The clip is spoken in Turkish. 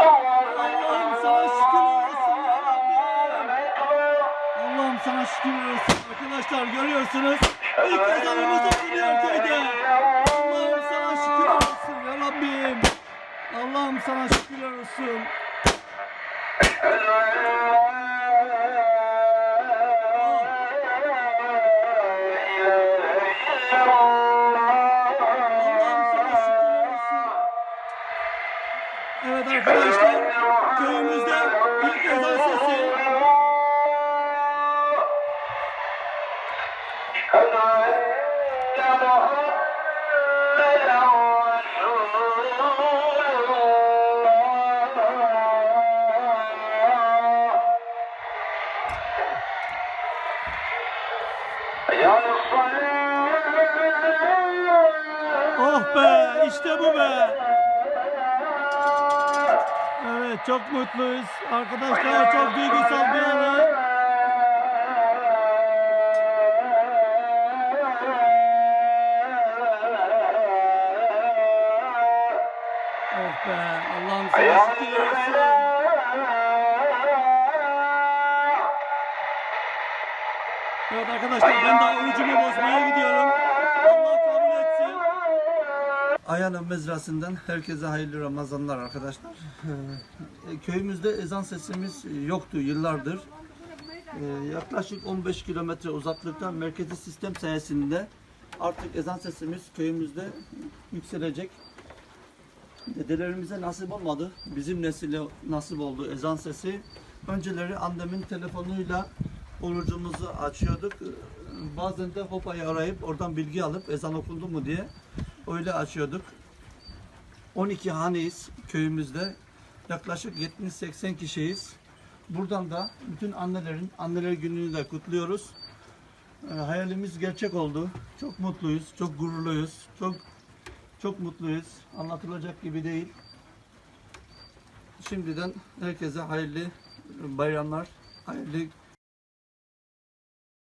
Allah'ım sana şükürler olsun. Allah'ım sana şükürler olsun. Arkadaşlar görüyorsunuz. İlk ezanımız okunuyor köyde. Allah'ım sana şükürler olsun ya Rabbim. Allah'ım sana şükürler olsun. Evet arkadaşlar köyümüzde ilk ezan sesi. Oh be işte bu be. Evet çok mutluyuz. Arkadaşlar çok duygusal bir anı. Oh be Allah'ım sana şükürler olsun. Evet arkadaşlar ben daha orucumu bozmaya gidiyorum. Ayana mezrasından herkese hayırlı Ramazanlar arkadaşlar. Ee, Köyümüzde ezan sesimiz yoktu yıllardır. Ee, Yaklaşık 15 kilometre uzaklıkta merkezi sistem sayesinde artık ezan sesimiz köyümüzde yükselecek. Dedelerimize nasip olmadı. Bizim nesile nasip oldu ezan sesi. Önceleri annemin telefonuyla orucumuzu açıyorduk. Bazen de Hopa'yı arayıp oradan bilgi alıp ezan okundu mu diye öyle açıyorduk. 12 haneyiz köyümüzde. Yaklaşık 70-80 kişiyiz. Buradan da bütün annelerin anneler gününü de kutluyoruz. Ee, hayalimiz gerçek oldu. Çok mutluyuz, çok gururluyuz, çok çok mutluyuz. Anlatılacak gibi değil. Şimdiden herkese hayırlı bayramlar, hayırlı